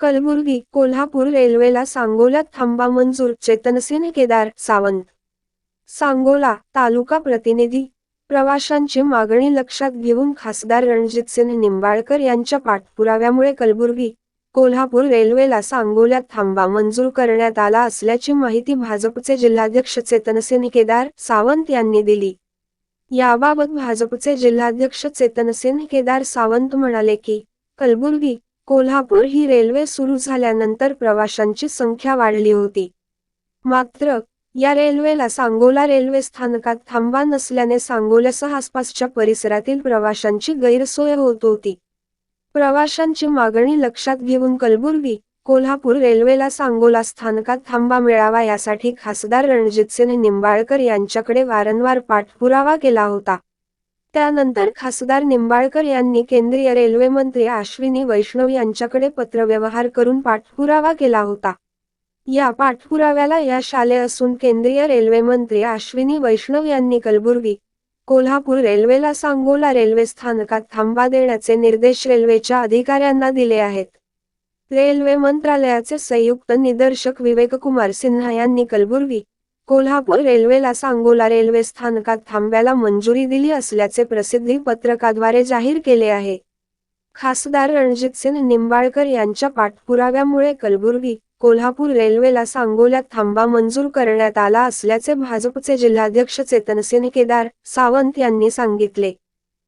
कलबुर्गी कोल्हापूर रेल्वेला सांगोल्यात थांबा मंजूर चेतनसिंह केदार सावंत. सांगोला तालुका प्रतिनिधी. प्रवाशांची मागणी लक्षात घेऊन खासदार रणजितसिंह निंबाळकर यांच्या पाठपुराव्यामुळे कलबुर्गी कोल्हापूर रेल्वेला सांगोल्यात थांबा मंजूर करण्यात आला असल्याची माहिती भाजपचे जिल्हाध्यक्ष चेतनसिंह केदार सावंत यांनी दिली. याबाबत भाजपचे जिल्हाध्यक्ष चेतनसिंह केदार सावंत म्हणाले की कलबुर्गी कोल्हापूर ही रेल्वे सुरू झाल्यानंतर प्रवाशांची संख्या वाढली होती. मात्र या रेल्वेला सांगोला रेल्वे स्थानकात थांबा नसल्याने सांगोल्यासह आसपासच्या परिसरातील प्रवाशांची गैरसोय होत होती. प्रवाशांची मागणी लक्षात घेऊन कलबुर्गी कोल्हापूर रेल्वेला सांगोला स्थानकात थांबा मिळावा यासाठी खासदार रणजितसिंह निंबाळकर यांच्याकडे वारंवार पाठपुरावा केला होता. त्यानंतर खासदार निंबाळकर यांनी केंद्रीय रेल्वे मंत्री अश्विनी वैष्णव यांच्याकडे पत्रव्यवहार करून पाठपुरावा केला होता. या पाठपुराव्याला यश आले असून केंद्रीय रेल्वे मंत्री अश्विनी वैष्णव यांनी कलबुर्गी कोल्हापूर रेल्वेला सांगोला रेल्वे स्थानकात थांबा देण्याचे निर्देश रेल्वेच्या अधिकाऱ्यांना दिले आहेत. रेल्वे मंत्रालयाचे संयुक्त निदर्शक विवेककुमार सिन्हा यांनी कलबुर्गी कोल्हापूर रेल्वेला सांगोला रेल्वे स्थानकात थांब्याला मंजुरी दिली असल्याचे प्रसिद्धी पत्रकाद्वारे जाहीर केले आहे. खासदार रणजितसिंह निंबाळकर यांच्या पाठपुराव्यामुळे कलबुर्गी कोल्हापूर रेल्वेला सांगोल्यात थांबा मंजूर करण्यात आला असल्याचे भाजपचे जिल्हाध्यक्ष चेतनसिंह केदार सावंत यांनी सांगितले.